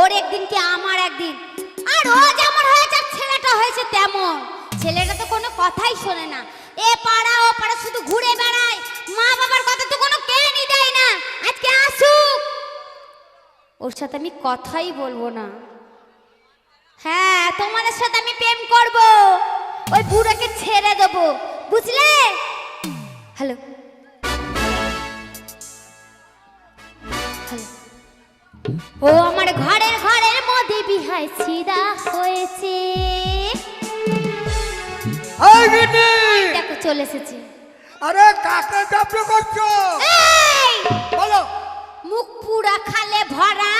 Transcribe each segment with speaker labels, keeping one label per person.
Speaker 1: ওর একদিন কি আমার একদিন? আর ও যেমন হয়েছে, আর ছেলেটা হয়েছে তেমন। ছেলেটা তো কোনো কথাই শোনে না। এ পাড়া, ও পাড়া শুধু ঘুরে বেড়ায়। মা বাবার কথা তো কোনো কেনই দেয় না। আজকে আসুক। ওর সাথে আমি কথাই বলব না। হ্যাঁ তোমাদের সাথে আমি প্রেম করব। ওই বুড়োকে ছেড়ে দেবো। বুঝলে? হ্যালো। ও আমার ঘরের বিহায় ছিদা হয়েছে? দেখো চলে এসেছে।
Speaker 2: আরে কাকে চাপড়ে করছ? বলো।
Speaker 1: মুখ পুরা খালে ভরা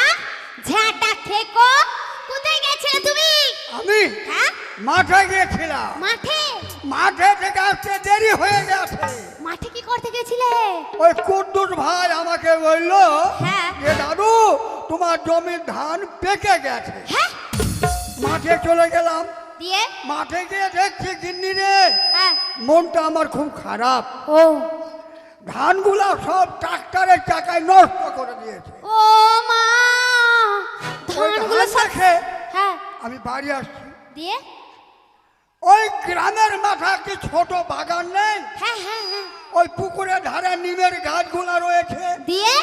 Speaker 1: ঝাঁটা খেকো। কোথায় গেছিলে তুমি?
Speaker 2: আমি?
Speaker 1: হ্যাঁ?
Speaker 2: মাঠে গিয়েছিলাম।
Speaker 1: মাঠে?
Speaker 2: মাঠে থেকে আসতে দেরি হয়ে গেছে।
Speaker 1: মাঠে কি করতে গেছিলে?
Speaker 2: ওই কুদ্দুস ভাই আমাকে বলল
Speaker 1: হ্যাঁ।
Speaker 2: যে দাদু তোমার জমির ধান পেকে গেছে।
Speaker 1: হ্যাঁ?
Speaker 2: মাঠে চলে গেলাম।
Speaker 1: দিয়ে?
Speaker 2: মাঠে গিয়ে দেখছি গিন্নি রে
Speaker 1: হ্যাঁ।
Speaker 2: মনটা আমার খুব খারাপ।
Speaker 1: ও।
Speaker 2: ধানগুলা সব ট্রাক্টরের চাকায় নষ্ট করে দিয়েছে।
Speaker 1: ও মা ধানগুলো সব হ্যাঁ।
Speaker 2: আমি বাড়ি আসছি।
Speaker 1: দিয়ে?
Speaker 2: ওই গ্রামের মাথা কি ছোট বাগান নেই?
Speaker 1: হ্যাঁ হ্যাঁ হ্যাঁ।
Speaker 2: ওই পুকুরের ধারে নিমের গাছগুলা রয়েছে।
Speaker 1: দিয়ে?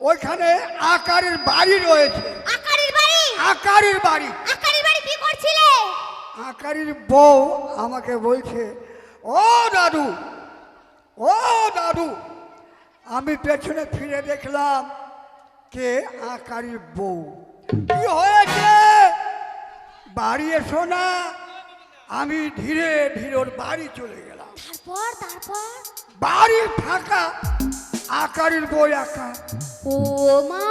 Speaker 2: ওইখানে আকারের বাড়ি রয়েছে।
Speaker 1: আকারির বাড়ি?
Speaker 2: আকারের বাড়ি।
Speaker 1: আকারির বাড়ি কি করছিলে?
Speaker 2: আকারের বউ আমাকে বলছে ও দাদু ও দাদু আমি পেছনে ফিরে দেখলাম কে আকারের বউ। কি হয়েছে? বাড়ি এসো না। আমি ধীরে ধীরে ওর বাড়ি চলে গেলাম।
Speaker 1: তারপর তারপর?
Speaker 2: বাড়ি ফাঁকা আকারের বই আঁকা।
Speaker 1: ও মা!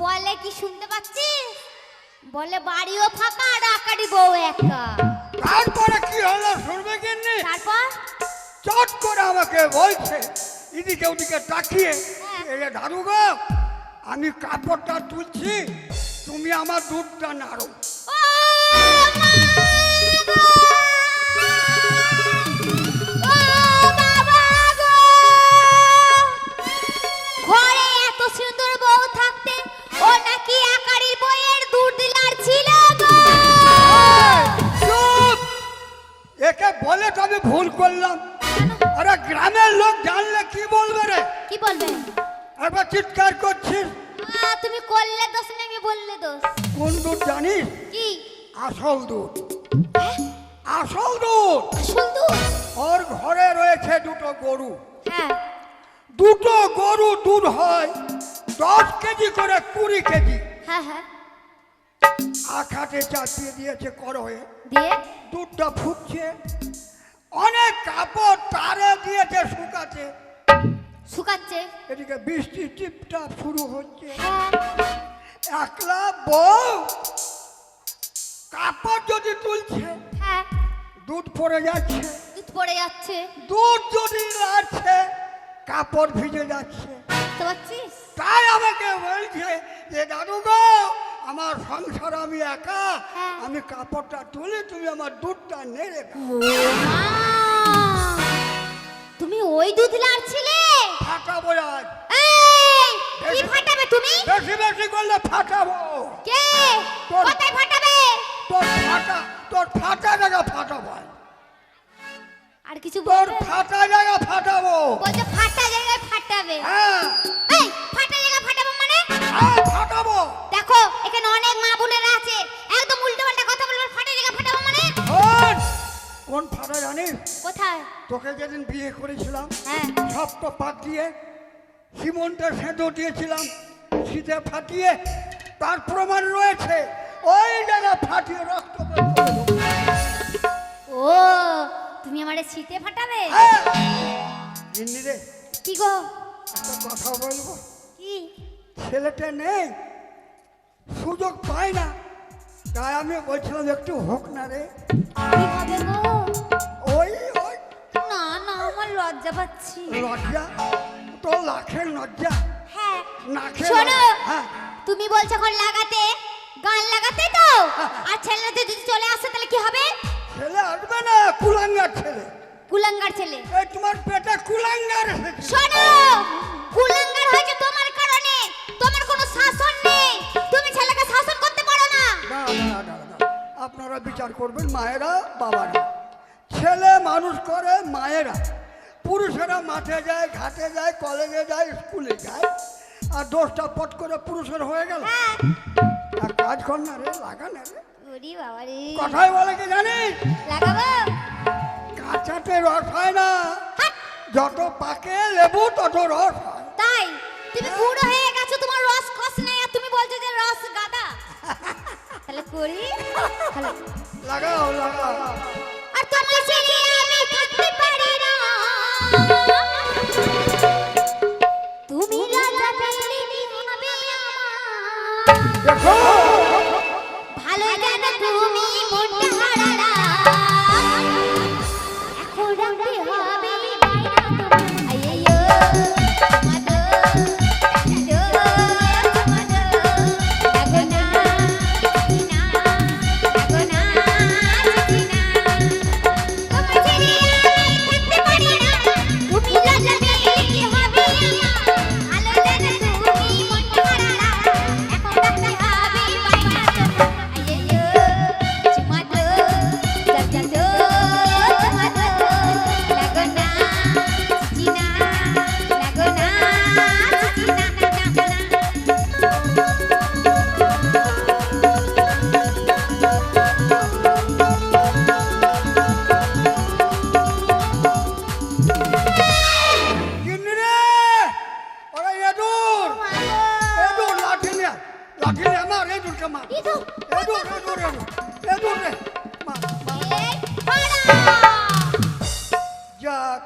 Speaker 1: বলে কি শুনতে পাচ্ছিস? বলে বাড়িও ফাঁকা আর আকারি বউ একা
Speaker 2: তারপরে কি হলো শুনবে কিন্নি
Speaker 1: তারপর?
Speaker 2: চট করে আমাকে বলছে এদিকে ওদিকে তাকিয়ে
Speaker 1: হ্যাঁ।
Speaker 2: এই দাদু গো আমি কাপড়টা তুলছি তুমি আমার দুধটা নাড়ো।
Speaker 1: ও
Speaker 2: বলে তো আমি ভুল করলাম। আরে গ্রামের লোক জানলে কি বলবে রে?
Speaker 1: কি বলবে?
Speaker 2: একবার চিৎকার করছিস।
Speaker 1: তুমি করলে দোষ না আমি বললে দোষ।
Speaker 2: কোন দুধ জানিস? আসল দুধ। আসল দুধ।
Speaker 1: আসল দুধ?
Speaker 2: ওর ঘরে রয়েছে দুটো গরু।
Speaker 1: হ্যাঁ।
Speaker 2: দুটো গরু দুধ হয় দশ কেজি করে কুড়ি কেজি।
Speaker 1: হ্যাঁ হ্যাঁ।
Speaker 2: আখাটে চাপিয়ে দিয়েছে কর হয়ে।
Speaker 1: দিয়ে?
Speaker 2: দুধটা ফুটছে। অনেক কাপড় তারে দিয়েছে শুকাতে।
Speaker 1: শুকাচ্ছে?
Speaker 2: এদিকে বৃষ্টি টিপটা শুরু হচ্ছে।
Speaker 1: হ্যাঁ।
Speaker 2: একলা বউ কাপড় যদি তুলছে
Speaker 1: হ্যাঁ।
Speaker 2: দুধ পড়ে যাচ্ছে।
Speaker 1: দুধ পড়ে যাচ্ছে।
Speaker 2: দুধ যদি লাগছে কাপড় ভিজে যাচ্ছে।
Speaker 1: বুঝতে পারছিস?
Speaker 2: তাই আমাকে বলছে যে দাদু গো আমার সংসার আমি একা
Speaker 1: হ্যাঁ।
Speaker 2: আমি কাপড়টা তুলে তুমি আমার দুধটা নেড়ে দাও।
Speaker 1: তুমি ওই দুধ লাড়ছিলে
Speaker 2: ফাটাবো আজ।
Speaker 1: এই কি ফাটাবে তুমি?
Speaker 2: বেশি বেশি করলে ফাটাবো।
Speaker 1: কে? কোথায় ফাটাবে?
Speaker 2: তোর ফাটা তোর ফাটা জায়গা ফাটাবো আজ।
Speaker 1: আর কিছু
Speaker 2: তোর ফাটা জায়গা ফাটাবো।
Speaker 1: বলছে ফাটা জায়গায় ফাটাবে।
Speaker 2: হ্যাঁ।
Speaker 1: এই ফাটা জায়গা ফাটাবো মানে?
Speaker 2: হ্যাঁ ফাটাবো।
Speaker 1: দেখো এখানে অনেক মা বোনেরা আছে। একদম উল্টো পাল্টা কথা বলবে ফাটা জায়গা ফাটাবো মানে?
Speaker 2: কোন ফাটা জানিস?
Speaker 1: কোথায়?
Speaker 2: তোকে যেদিন বিয়ে করেছিলাম
Speaker 1: হ্যাঁ।
Speaker 2: সব তো পাক দিয়ে সীমন্তের সেঁদো দিয়েছিলাম শীতে ফাটিয়ে তার প্রমাণ রয়েছে। ওই জায়গা ফাটিয়ে রক্ত।
Speaker 1: ও তুমি আমারে শীতে ফাটাবে?
Speaker 2: হ্যাঁ। রে
Speaker 1: কি গো?
Speaker 2: একটা কথা বলব?
Speaker 1: কি?
Speaker 2: ছেলেটা নেই সুযোগ পায় না। তাই আমি বলছিলাম একটু হোক না রে।
Speaker 1: কি হবে গো?
Speaker 2: ওই ওই।
Speaker 1: না না আমার লজ্জা পাচ্ছি।
Speaker 2: লজ্জা? তো লাখের লজ্জা?
Speaker 1: হ্যাঁ।
Speaker 2: নাকে
Speaker 1: শোনো
Speaker 2: হ্যাঁ।
Speaker 1: তুমি বলছো এখন লাগাতে? গান লাগাতে তো? আর ছেলেরা যদি চলে আসে তাহলে কি হবে?
Speaker 2: ছেলে আসবে না কুলাঙ্গার ছেলে।
Speaker 1: কুলাঙ্গার ছেলে।
Speaker 2: এই তোমার পেটে কুলাঙ্গার
Speaker 1: শোনো কুলাঙ্গার হয়েছে তোমার কারণে। তোমার কোনো শাসন নেই। তুমি ছেলেকে শাসন করতে পারো না।
Speaker 2: না আপনারা বিচার করবেন মায়েরা বাবারা। ছেলে মানুষ করে মায়েরা। পুরুষেরা মাঠে যায় ঘাটে যায় কলেজে যায় স্কুলে যায়। আর দোষটা পট করে পুরুষের হয়ে গেল।
Speaker 1: হ্যাঁ।
Speaker 2: আর কাজ কর না রে লাগা না রে।
Speaker 1: ওরে বাবা রে।
Speaker 2: কথায় বলে কি জানিস
Speaker 1: লাগাবো?
Speaker 2: কাঁচাতে রস হয় না। যত পাকে লেবু তত রস হয়।
Speaker 1: তাই? তুমি বুড়ো হয়ে গেছো তোমার রস খস নাই আর তুমি বলছো যে রস গাদা। তাহলে করি।
Speaker 2: লাগাও লাগাও।
Speaker 1: আর তোমার ছেলে আমি থাকতে পারি না।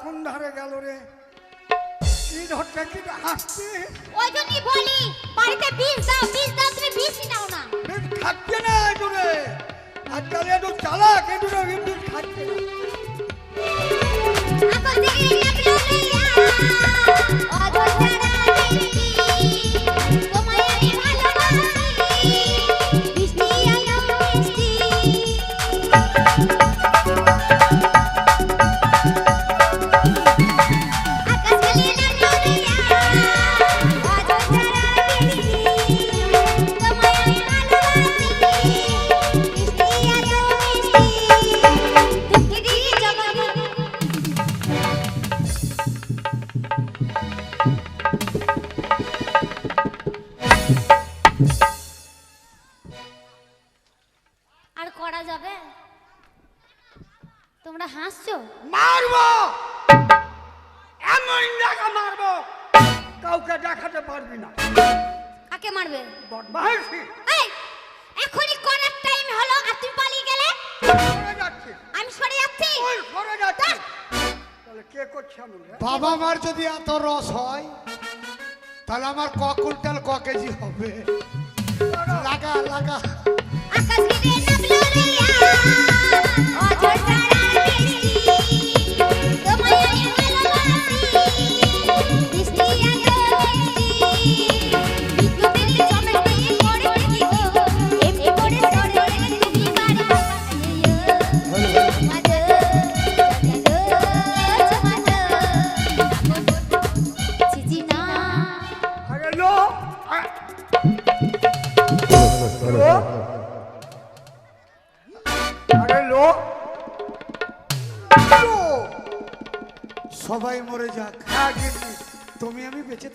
Speaker 2: কোন ধারে গেল রে? কি ধরতে কি হাসছি
Speaker 1: ওই জন্যই বলি বাড়িতে বিষ দাও বিষ দাও তুমি বিষ দাও না।
Speaker 2: বেশ খাচ্ছে না এদুরে আজকাল এদুর চালাক এদুরে বিদ্যুৎ খাচ্ছে না।
Speaker 1: এখন থেকে লাগল লইয়া অধর
Speaker 2: মারবে বদমাইশি
Speaker 1: এই এখনই করার টাইম হলো আর তুমি পালিয়ে গেলে?
Speaker 2: সরে যাচ্ছে।
Speaker 1: আমি সরে যাচ্ছি?
Speaker 2: ওই সরে যাচ্ছে। তাহলে কে করছে রে?
Speaker 3: বাবা মার যদি এত রস হয় তাহলে আমার ক কুইন্টাল ক কেজি হবে? লাগা লাগা।
Speaker 1: আকাশ ঘিরে নামলো রিয়া অঝর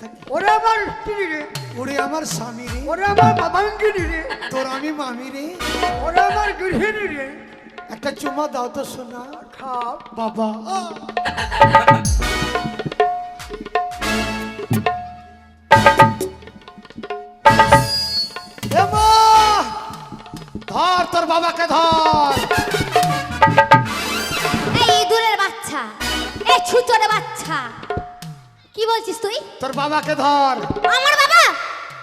Speaker 3: থাকি।
Speaker 2: ওরে আমার স্ত্রী রে।
Speaker 3: ওরে আমার স্বামী রে।
Speaker 2: ওরে আমার বাবাঙ্গিনী রে।
Speaker 3: তোর আমি মামি রে।
Speaker 2: ওরে আমার গৃহিণী রে।
Speaker 3: একটা চুমা দাও তো শোনা
Speaker 2: খা
Speaker 3: বাবা। বাবাকে ধর।
Speaker 1: আমার বাবা?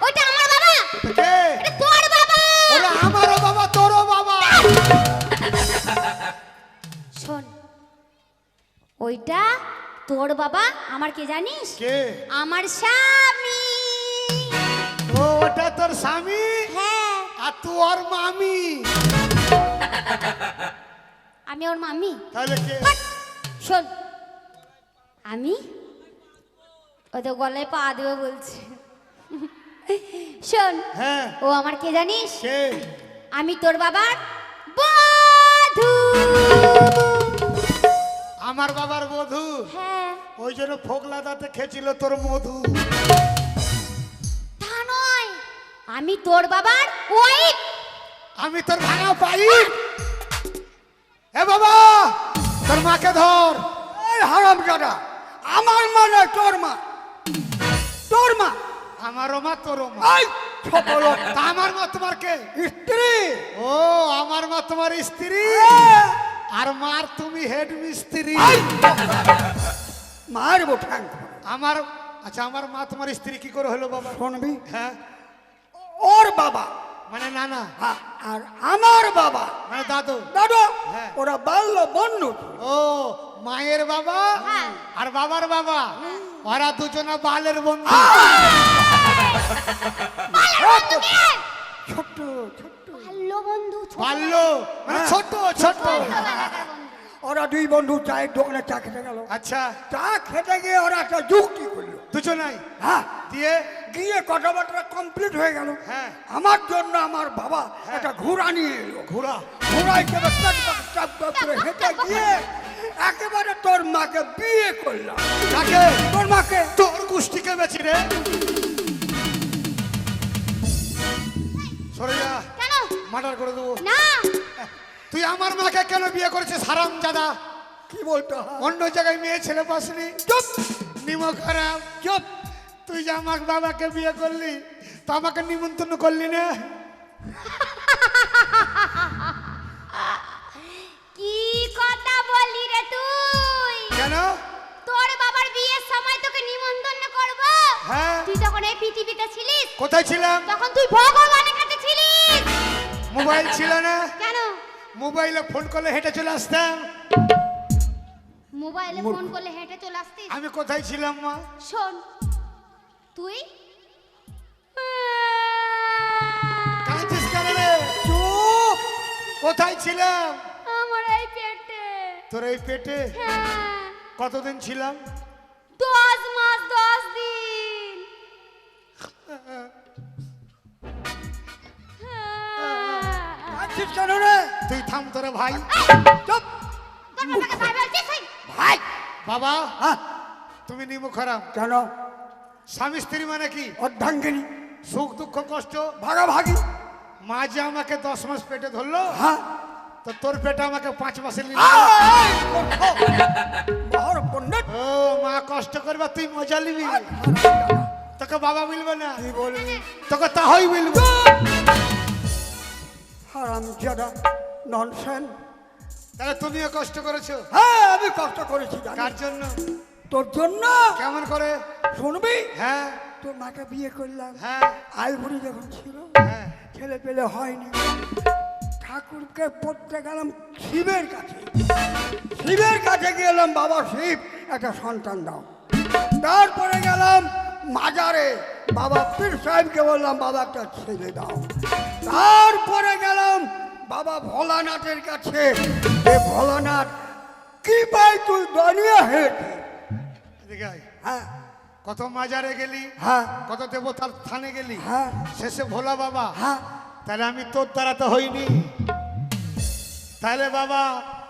Speaker 1: ওইটা আমার বাবা?
Speaker 3: কে?
Speaker 1: তোর বাবা?
Speaker 3: ওরে আমারও বাবা তোরও বাবা।
Speaker 1: শোন ওইটা তোর বাবা আমার কে জানিস?
Speaker 3: কে?
Speaker 1: আমার স্বামী।
Speaker 3: ও ওটা তোর স্বামী?
Speaker 1: হ্যাঁ।
Speaker 3: আর তুই ওর মামি।
Speaker 1: আমি ওর মামি?
Speaker 3: তাহলে কে?
Speaker 1: শোন আমি ও তো গলায় পা দেবে বলছে। শোন
Speaker 3: হ্যাঁ।
Speaker 1: ও আমার কে জানিস? আমি তোর বাবার বধূ।
Speaker 3: আমার বাবার বধু?
Speaker 1: হ্যাঁ।
Speaker 3: ওই জন্য ফোকলা দাঁতে খেয়েছিল তোর মধু।
Speaker 1: তা নয় আমি তোর বাবার ওয়াইফ
Speaker 3: আমি তোর ভাঙা পাই এ বাবা তোর মাকে ধর।
Speaker 2: এই হারাম জাদা আমার মা নয় তোর মা। তোর মা
Speaker 3: আমারও মা তোরও মা আমার মা তোমার কে?
Speaker 2: স্ত্রী।
Speaker 3: ও আমার মা তোমার স্ত্রী।
Speaker 2: হ্যাঁ।
Speaker 3: আর মার তুমি হেড মিস্ত্রি
Speaker 2: মারবো ঠ্যাং।
Speaker 3: আমার আচ্ছা আমার মা তোমার স্ত্রী কি করে হলো বাবা?
Speaker 2: শুনবি?
Speaker 3: হ্যাঁ।
Speaker 2: ওর বাবা।
Speaker 3: মানে নানা?
Speaker 2: হ্যাঁ, আর আমার বাবা।
Speaker 3: মানে দাদু?
Speaker 2: দাদু
Speaker 3: হ্যাঁ।
Speaker 2: ওরা বাল্য বন্ধু।
Speaker 3: ও মায়ের বাবা
Speaker 1: হ্যাঁ।
Speaker 3: আর বাবার বাবা ওরা দুজনা বালের বন্ধু।
Speaker 2: ছোট্ট ছোট্ট
Speaker 1: ভালো বন্ধু ছোট
Speaker 3: বাল্য মানে ছোট ছোট।
Speaker 2: ওরা দুই বন্ধু চায়ের দোকানে চা খেতে গেল।
Speaker 3: আচ্ছা।
Speaker 2: চা খেতে গিয়ে ওরা একটা যুক্তি করল।
Speaker 3: দুজনাই?
Speaker 2: হ্যাঁ।
Speaker 3: দিয়ে?
Speaker 2: গিয়ে কথাবার্তা কমপ্লিট হয়ে গেল।
Speaker 3: হ্যাঁ।
Speaker 2: আমার জন্য আমার বাবা একটা ঘোড়া নিয়ে এলো।
Speaker 3: ঘোড়া?
Speaker 2: ঘোড়ায় করে হেঁটে গিয়ে একেবারে তোর মাকে বিয়ে করলাম।
Speaker 3: কাকে?
Speaker 2: তোর মাকে।
Speaker 3: তোর গোষ্ঠীকে বেছি রে। সরে যা। মার্ডার করে দেবো।
Speaker 1: না।
Speaker 3: তুই আমার মাকে কেন বিয়ে করেছিস হারাম দাদা
Speaker 2: কি বলতো?
Speaker 3: অন্য জায়গায় মেয়ে ছেলে পাসনি
Speaker 2: চুপ।
Speaker 3: নিমক খারাপ।
Speaker 2: চুপ।
Speaker 3: তুই যে আমার বাবাকে বিয়ে করলি তো আমাকে নিমন্ত্রণ করলি না?
Speaker 1: তোকে নিমন্ত্রণ করব।
Speaker 3: হ্যাঁ?
Speaker 1: তুই যখন এই পৃথিবীতে ছিলিস?
Speaker 3: কোথায় ছিলাম?
Speaker 1: তখন তুই ভগবানের কাছে ছিলিস।
Speaker 3: মোবাইল ছিল না?
Speaker 1: কেন?
Speaker 3: মোবাইলে ফোন করলে হেঁটে চলে আসতাম।
Speaker 1: মোবাইলে ফোন করলে হেঁটে চলে আসতিস?
Speaker 3: আমি কোথায় ছিলাম মা?
Speaker 1: শোন তুই?
Speaker 3: কাঁদছিস কেন রে?
Speaker 2: চুপ!
Speaker 3: কোথায় ছিলাম?
Speaker 1: আমার এই পেটে।
Speaker 3: তোর এই পেটে?
Speaker 1: হ্যাঁ।
Speaker 3: কতদিন ছিলাম
Speaker 1: দশ মাস দশ দিন
Speaker 2: আছিস কেন রে?
Speaker 3: তুই থাম তোরা ভাই।
Speaker 2: চুপ।
Speaker 1: ভাই
Speaker 3: বাবা।
Speaker 2: হ্যাঁ।
Speaker 3: তুমি নিমুখ খারাপ।
Speaker 2: কেন?
Speaker 3: স্বামী স্ত্রী মানে কি?
Speaker 2: অর্ধাঙ্গিনী।
Speaker 3: সুখ দুঃখ কষ্ট?
Speaker 2: ভাগাভাগি।
Speaker 3: মা যে আমাকে দশ মাস পেটে ধরলো
Speaker 2: হ্যাঁ।
Speaker 3: তো তোর পেটে আমাকে পাঁচ
Speaker 2: পণ্ডিত
Speaker 3: ও মা কষ্ট করবা তুই মজা নিবি। তোকে বাবা বলব না।
Speaker 2: কি বলবি?
Speaker 3: তোকে তাহই বলব
Speaker 2: হারাম জাদা ননসেন
Speaker 3: তাহলে তুমিও কষ্ট করেছ?
Speaker 2: হ্যাঁ আমি কষ্ট করেছি?
Speaker 3: কার জন্য?
Speaker 2: তোর জন্য।
Speaker 3: কেমন করে?
Speaker 2: শুনবি?
Speaker 3: হ্যাঁ।
Speaker 2: তোর মাকে বিয়ে করলাম।
Speaker 3: হ্যাঁ।
Speaker 2: আইভুড়ি যখন ছিল
Speaker 3: হ্যাঁ।
Speaker 2: ছেলে পেলে হয়নি। ঠাকুরকে পড়তে গেলাম শিবের কাছে। শিবের কাছে গেলাম বাবা শিব একটা সন্তান দাও। তারপরে গেলাম মাজারে বাবা পীর সাহেবকে বললাম বাবা একটা ছেলে দাও। তারপরে গেলাম বাবা ভোলানাথের কাছে। ভোলানাথ কি পাই তুই দুনিয়া হেঁটে। হ্যাঁ।
Speaker 3: কত মাজারে গেলি?
Speaker 2: হ্যাঁ।
Speaker 3: কত দেবতার থানে গেলি?
Speaker 2: হ্যাঁ।
Speaker 3: শেষে ভোলা বাবা
Speaker 2: হ্যাঁ।
Speaker 3: তাহলে আমি তোর দ্বারা তো হইনি। তাহলে বাবা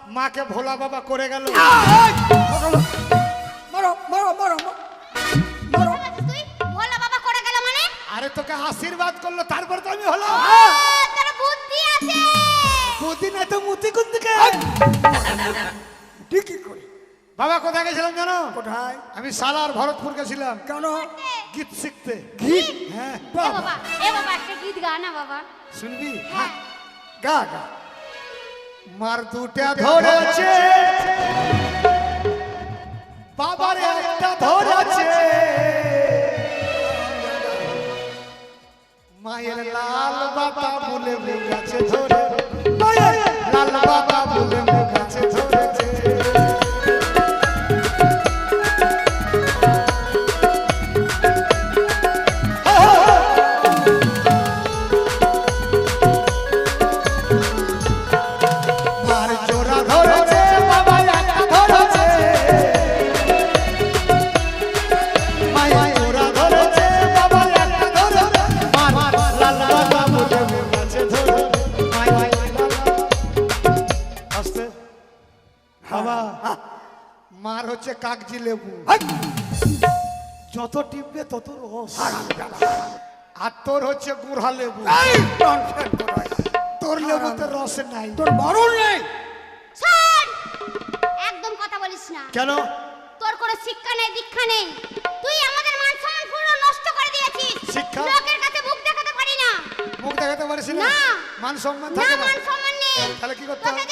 Speaker 3: মাকে ভোলা বাবা করে গেল।
Speaker 2: মারো মারো মারো মারো।
Speaker 3: আরে তোকে আশীর্বাদ করল তারপর তো আমি হলাম।
Speaker 1: ও, বুদ্ধি আছে।
Speaker 3: বুদ্ধি নাই তো মুতি কোন দিকে?
Speaker 2: ঠিকই করি
Speaker 3: বাবা কোথায় গেছিলাম জানো?
Speaker 2: কোথায়?
Speaker 3: আমি সালার ভরতপুর গেছিলাম।
Speaker 2: কেন?
Speaker 3: গীত শিখতে।
Speaker 2: গীত?
Speaker 3: হ্যাঁ
Speaker 1: বাবা এ বাবা একটা গীত গা না বাবা।
Speaker 3: শুনবি?
Speaker 1: হ্যাঁ।
Speaker 2: গা গা।
Speaker 3: মার দুটা ধরেছে। বলে মুখাছে ধরে। লাল বাবা বলে হচ্ছে কাগজি লেবু। যত টিপবে তত রস। আর তোর হচ্ছে গুড়া লেবু।
Speaker 2: তোর
Speaker 3: লেবুতে রস নাই।
Speaker 2: তোর মরণ নেই!
Speaker 1: একদম কথা বলিস না।
Speaker 3: কেন?
Speaker 1: তোর কোনো শিক্ষা নেই দীক্ষা নেই। তুই আমাদের মান সম্মান পুরো নষ্ট করে দিয়েছিস।
Speaker 3: শিক্ষা?
Speaker 1: লোকের কাছে মুখ দেখাতে পারি না।
Speaker 3: মুখ দেখাতে পারিস না?
Speaker 1: না।
Speaker 3: মান সম্মান থাকে না?
Speaker 1: মান সম্মান নেই।
Speaker 3: তাহলে কি করতে হবে?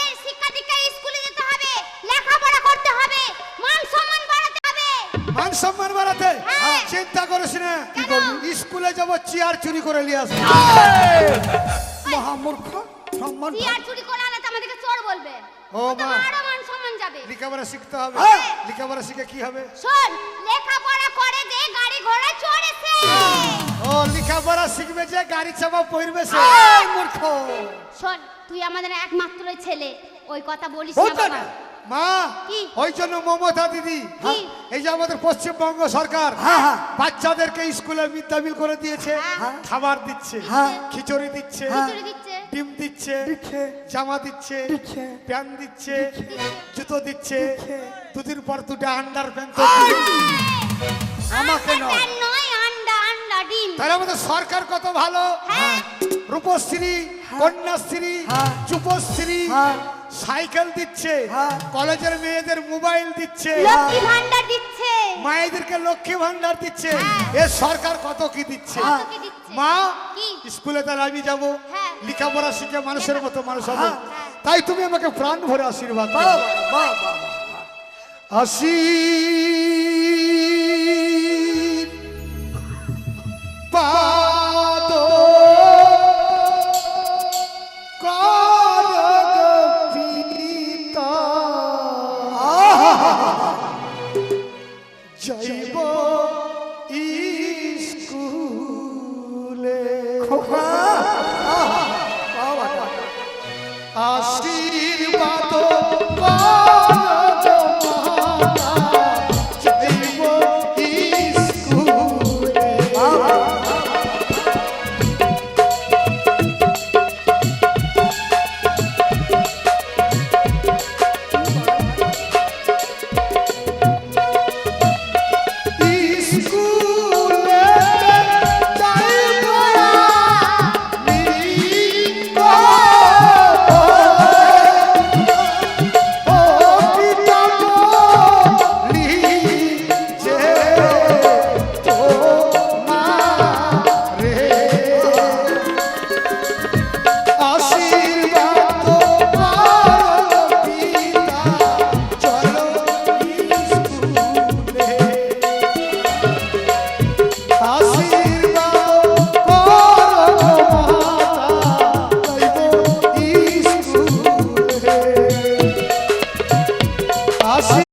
Speaker 1: সম্মান বাড়াতে হ্যাঁ।
Speaker 3: চিন্তা করিস না। স্কুলে যাব চেয়ার চুরি করে নিয়ে আসব।
Speaker 2: মহামূর্খ সম্মান
Speaker 1: আর চুরি করে আনলে তো আমাদেরকে চোর বলবে।
Speaker 3: ও মা।
Speaker 1: মান সম্মান যাবে।
Speaker 3: লেখাপড়া শিখতে হবে।
Speaker 2: হ্যাঁ।
Speaker 3: লেখাপড়া শিখে কি হবে?
Speaker 1: শোন লেখাপড়া করে যে গাড়ি ঘোড়া চড়েছে।
Speaker 3: ও লেখাপড়া শিখবে যে গাড়ি চাপা পড়বে সে।
Speaker 2: মূর্খ।
Speaker 1: শোন তুই আমাদের একমাত্র ছেলে। ওই কথা বলিস না বাবা।
Speaker 3: মা ওই জন্য মমতা দিদি এই যে আমাদের পশ্চিমবঙ্গ সরকার
Speaker 2: হ্যাঁ, হ্যাঁ।
Speaker 3: বাচ্চাদেরকে স্কুলে মিড ডে মিল করে দিয়েছে
Speaker 1: হ্যাঁ।
Speaker 3: খাবার দিচ্ছে
Speaker 2: হ্যাঁ।
Speaker 3: খিচুড়ি দিচ্ছে ডিম দিচ্ছে
Speaker 2: দিচ্ছে
Speaker 3: জামা দিচ্ছে
Speaker 2: দিচ্ছে।
Speaker 3: প্যান্ট দিচ্ছে। জুতো দিচ্ছে। দুদিন পর দুটো আন্ডার প্যান্ট
Speaker 2: আমাকে নয়।
Speaker 1: প্যান
Speaker 3: তাহলে আমাদের সরকার কত ভালো
Speaker 1: হ্যাঁ
Speaker 3: রূপশ্রী কন্যাশ্রী
Speaker 2: হ্যাঁ।
Speaker 3: যুবশ্রী
Speaker 2: হ্যাঁ।
Speaker 3: সাইকেল দিচ্ছে
Speaker 2: হ্যাঁ।
Speaker 3: কলেজের মেয়েদের মোবাইল দিচ্ছে
Speaker 1: লক্ষ্মী ভান্ডার দিচ্ছে
Speaker 3: মায়েদেরকে লক্ষ্মী ভান্ডার দিচ্ছে
Speaker 1: হ্যাঁ।
Speaker 3: এ সরকার কত কি দিচ্ছে
Speaker 1: কত কি দিচ্ছে?
Speaker 3: মা স্কুলে তাহলে আমি যাব
Speaker 1: হ্যাঁ।
Speaker 3: লেখাপড়া শিখে মানুষের মতো মানুষ হব
Speaker 2: হ্যাঁ।
Speaker 3: তাই তুমি আমাকে প্রাণ ভরে আশীর্বাদ আসি পাদ
Speaker 2: খোকা বাবা